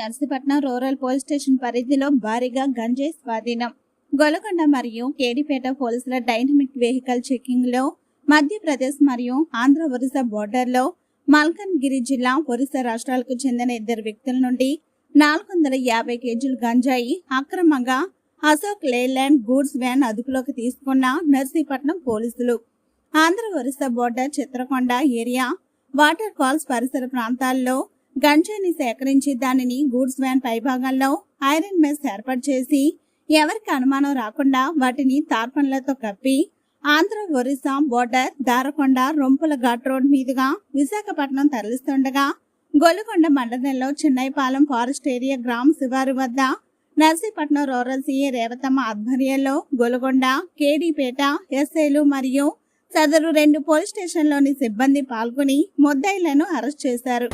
Narsipatnam rural police station పరిధిలో భారీగా గంజాయి స్వాధీనం. గొలకొండ మరియు కేడిపేట పోలీసుల డైనమిక్ వెహికల్ చెకింగ్లో మధ్యప్రదేశ్ మరియు ఆంధ్ర ఒరిస్సా బోర్డర్లో మల్కన్గిరి జిల్లా ఒరిస్సా రాష్ట్రాలకు చెందిన ఇద్దరు వ్యక్తుల నుండి నాలుగు వందల యాభై కేజీలు గంజాయి అక్రమంగా అశోక్ లేలాండ్ గూడ్స్ వ్యాన్ అదుపులోకి తీసుకున్న నర్సీపట్నం పోలీసులు. Andhra Orissa border Chitrakonda area water falls పరిసర ప్రాంతాల్లో గంజాయిని సేకరించి దానిని గూడ్స్ వ్యాన్ పైభాగాల్లో ఐరన్ మెస్ ఏర్పాటు చేసి ఎవరికి అనుమానం రాకుండా వాటిని తార్పణలతో కప్పి ఆంధ్ర ఒరిస్సా బోర్డర్ దారకొండ రొంపుల ఘాట్ రోడ్ మీదుగా విశాఖపట్నం తరలిస్తుండగా గొల్లకొండ మండలంలో చిన్నైపాలెం ఫారెస్ట్ ఏరియా గ్రామ శివారు వద్ద నర్సీపట్నం రూరల్ సీఏ రేవతమ్మ ఆధ్వర్యంలో గొలుగొండ కేడీపేట ఎస్ఐలు మరియు సదరు రెండు పోలీస్ స్టేషన్లోని సిబ్బంది పాల్గొని ముద్దాయిలను అరెస్ట్ చేశారు.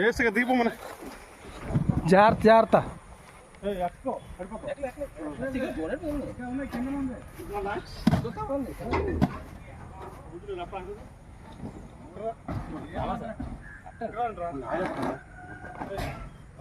ఏసుగా దీపం మన జాగ్రత్త జాగ్రత్త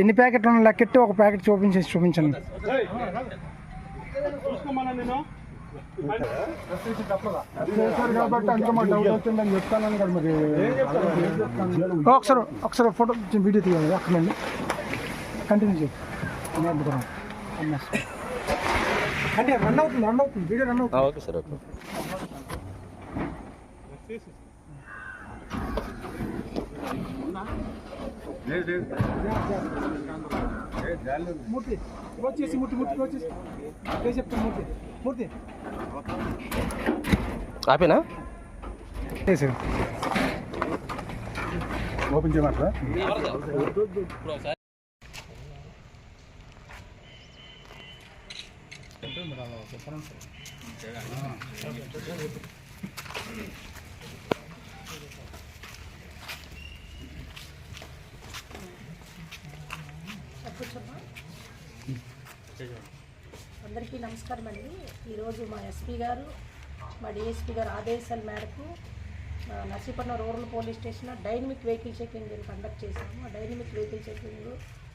ఎన్ని ప్యాకెట్లు ఉన్న లెక్కెట్టి ఒక ప్యాకెట్ చూపించేసి చూపించండి. ఒకసారి ఒకసారి ఫోటో వీడియో తీయాలి అక్కడ కంటిన్యూ చేయండి అంటే రన్ అవుతుంది రన్ అవుతుంది. వీడియో రన్ అవుతుంది. ఓకే సార్ ఓకే మూర్తి వచ్చేసి మూర్తి మూర్తి వచ్చేసి అదే చెప్తాను మూర్తి మూర్తి ఆపేనా వేసి ఓపెన్ చేయమంటారా అందరికీ నమస్కారం అండి. ఈరోజు మా ఎస్పీ గారు మా డిఎస్పీ గారు ఆదేశాల మేరకు Narsipatnam rural police station dynamic vehicle checking conduct చేశాము. ఆ dynamic vehicle checking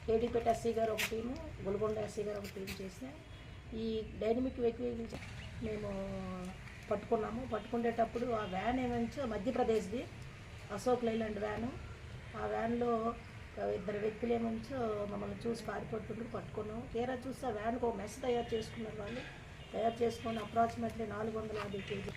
KDPeta SC గారు ఒక టీము గొల్గొండ ఎస్సీ గారు ఒక టీం చేసాం ఈ డైనమిక్ వెహికల్ మేము పట్టుకున్నాము. పట్టుకునేటప్పుడు ఆ వ్యాన్ ఏమంటే మధ్యప్రదేశ్ది అశోక్ లైలాండ్ వ్యాను. ఆ వ్యాన్లో ఇద్దరు వ్యక్తులు ఏమంచో మమ్మల్ని చూసి పారిపోతుండ్రు పట్టుకున్నాం. తీరా చూస్తే ఆ వ్యాన్కి ఒక మెస్ తయారు చేసుకున్నారు వాళ్ళు. తయారు చేసుకొని అప్రాక్సిమేట్లీ నాలుగు వందల యాభై కేజీ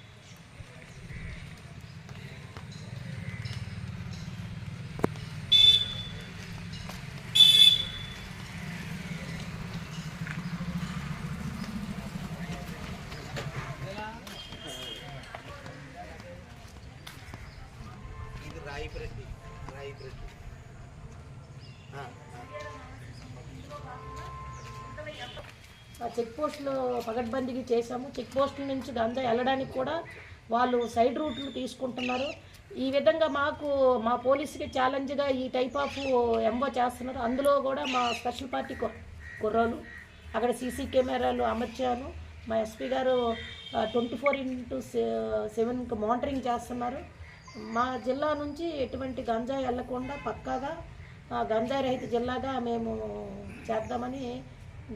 ఆ చెక్ పోస్టులు పగడ్బందీకి చేశాము. చెక్ పోస్టుల నుంచి గంజా వెళ్ళడానికి కూడా వాళ్ళు సైడ్ రూట్లు తీసుకుంటున్నారు. ఈ విధంగా మాకు మా పోలీసుకి ఛాలెంజ్గా ఈ టైప్ ఆఫ్ ఎంబో చేస్తున్నారు. అందులో కూడా మా స్పెషల్ పార్టీ కు- కుర్రోలు అక్కడ సీసీ కెమెరాలు అమర్చాను. మా ఎస్పీ గారు ట్వంటీ ఫోర్ ఇంటూ సెవెన్కి మానిటరింగ్ చేస్తున్నారు. మా జిల్లా నుంచి ఎటువంటి గంజాయి వెళ్ళకుండా పక్కాగా గంజాయి రహిత జిల్లాగా మేము చేద్దామని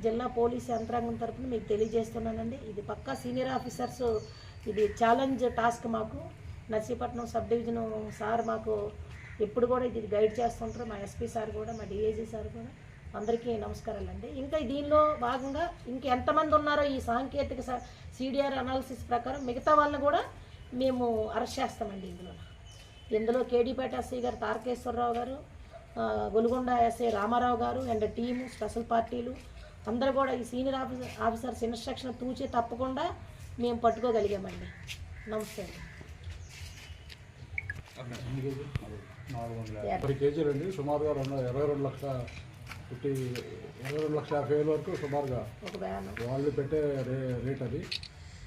జిల్లా పోలీస్ యంత్రాంగం తరఫున మీకు తెలియజేస్తున్నానండి. ఇది పక్కా సీనియర్ ఆఫీసర్స్ ఇది ఛాలెంజ్ టాస్క్ మాకు. నర్సీపట్నం సబ్ డివిజన్ సార్ మాకు ఎప్పుడు కూడా ఇది గైడ్ చేస్తుంటారు. మా ఎస్పీ సార్ కూడా మా డిఏజీ సార్ కూడా. అందరికీ నమస్కారాలండి. ఇంకా దీనిలో భాగంగా ఇంకా ఎంతమంది ఉన్నారో ఈ సాంకేతిక సిడిఆర్ అనాలిసిస్ ప్రకారం మిగతా వాళ్ళని కూడా మేము అరెస్ట్ చేస్తామండి ఇందులో. ఇందులో కేడీపేట ఎస్ఐ గారు తారకేశ్వరరావు గారు గొలుగొండ ఎస్ఐ రామారావు గారు అండ్ టీము స్పెషల్ పార్టీలు అందరూ కూడా ఈ సీనియర్ ఆఫీసర్ ఆఫీసర్స్ ఇన్స్ట్రక్షన్ తూచి తప్పకుండా మేము పట్టుకోగలిగామండి. నమస్తే అండి. ముప్పై కేజీలు అండి. సుమారుగా రెండు ఇరవై రెండు లక్షల ఫిఫ్టీ ఇరవై రెండు లక్షల యాభై వేల వరకు సుమారుగా ఒక వ్యాన్. వాళ్ళు పెట్టే రే రేట్ అది.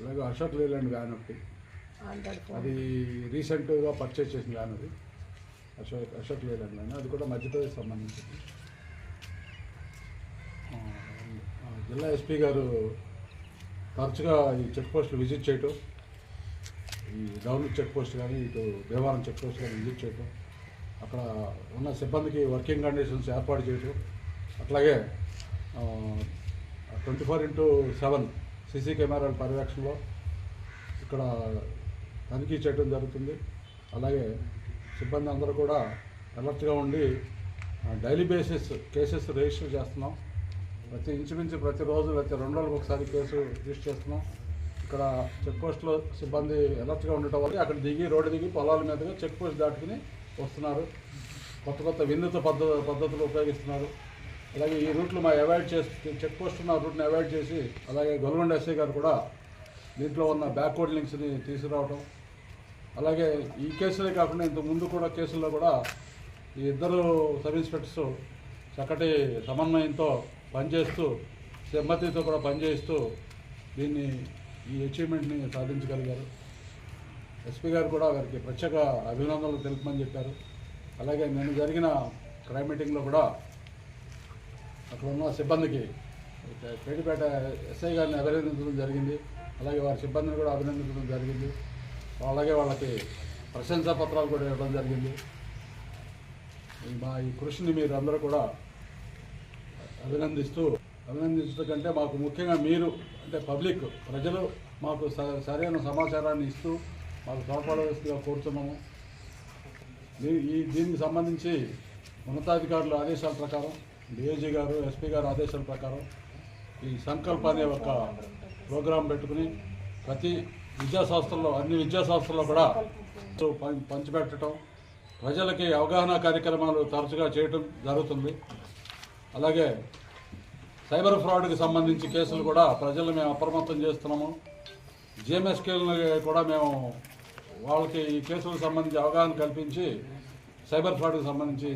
అలాగే అశోక్ లేలాండ్ వ్యాన్ ఒకటి. అది రీసెంట్గా పర్చేస్ చేసిన వ్యాన్ అది. అశోక్ అశోక్ లేలాండ్ వ్యాన్. అది కూడా మధ్యప్రదేశ్ సంబంధించింది ఆ, ఆ, జిల్లా ఎస్పీ గారు తరచుగా ఈ చెక్ పోస్టులు విజిట్ చేయటం ఈ డౌన్ చెక్ పోస్ట్ కానీ ఇటు దేవారం చెక్ పోస్ట్ కానీ విజిట్ చేయటం అక్కడ ఉన్న సిబ్బందికి వర్కింగ్ కండిషన్స్ ఏర్పాటు చేయటం అట్లాగే twenty four into seven CC కెమెరాల పర్యవేక్షణలో ఇక్కడ తనిఖీ చేయడం జరుగుతుంది. అలాగే సిబ్బంది అందరూ కూడా అలర్ట్గా ఉండి డైలీ బేసిస్ కేసెస్ రిజిస్టర్ చేస్తున్నాం. ప్రతి ఇంచుమించు ప్రతిరోజు ప్రతి రెండు రోజులకు ఒకసారి కేసు రిజిస్టర్ చేస్తున్నాం. ఇక్కడ చెక్ పోస్ట్లో సిబ్బంది ఎలర్ట్గా ఉండటం వల్ల అక్కడ దిగి రోడ్డు దిగి పొలాల మీదుగా చెక్ పోస్ట్ దాటుకుని వస్తున్నారు. కొత్త కొత్త వినూత పద్ధ పద్ధతులు ఉపయోగిస్తున్నారు. అలాగే ఈ రూట్లు మా అవాయిడ్ చేసి చెక్ పోస్ట్ ఉన్న రూట్ని అవాయిడ్ చేసి అలాగే గవర్నమెంట్ ఎస్ఐ గారు కూడా దీంట్లో ఉన్న బ్యాక్వర్డ్ లింక్స్ని తీసుకురావడం అలాగే ఈ కేసులే కాకుండా ఇంత ముందు కూడా కేసుల్లో కూడా ఈ ఇద్దరు సబ్ ఇన్స్పెక్టర్స్ చక్కటి సమన్వయంతో పనిచేస్తూ సిమ్మతితో కూడా పనిచేస్తూ దీన్ని ఈ అచీవ్మెంట్ని సాధించగలిగారు. ఎస్పీ గారు కూడా వారికి ప్రత్యేక అభినందనలు తెలుపమని చెప్పారు. అలాగే నేను జరిగిన క్రైమ్ మీటింగ్లో కూడా అక్కడ ఉన్న సిబ్బందికి పేటిపేట ఎస్ఐ గారిని అభినందించడం జరిగింది. అలాగే వారి సిబ్బందిని కూడా అభినందించడం జరిగింది. అలాగే వాళ్ళకి ప్రశంసా పత్రాలు కూడా ఇవ్వడం జరిగింది. మా ఈ కృషిని మీరు అందరూ కూడా అభినందిస్తూ అభినందించడం కంటే మాకు ముఖ్యంగా మీరు అంటే పబ్లిక్ ప్రజలు మాకు స- సరైన సమాచారాన్ని ఇస్తూ మాకు తోడ్పడవలసిందిగా కోరుతున్నాము. దీ- ఈ దీనికి సంబంధించి ఉన్నతాధికారుల ఆదేశాల ప్రకారం డిఐజీ గారు ఎస్పీ గారు ఆదేశాల ప్రకారం ఈ సంకల్ప అనే ఒక ప్రోగ్రాం పెట్టుకుని ప్రతి విద్యా సంస్థల్లో అన్ని విద్యా సంస్థల్లో కూడా పం- పంచిపెట్టడం ప్రజలకి అవగాహన కార్యక్రమాలు తరచుగా చేయటం జరుగుతుంది. అలాగే సైబర్ ఫ్రాడ్కి సంబంధించి కేసులు కూడా ప్రజలు మేము అప్రమత్తం చేస్తున్నాము. జిఎంఎస్కేలను కూడా మేము వాళ్ళకి ఈ కేసులకు సంబంధించి అవగాహన కల్పించి సైబర్ ఫ్రాడ్కి సంబంధించి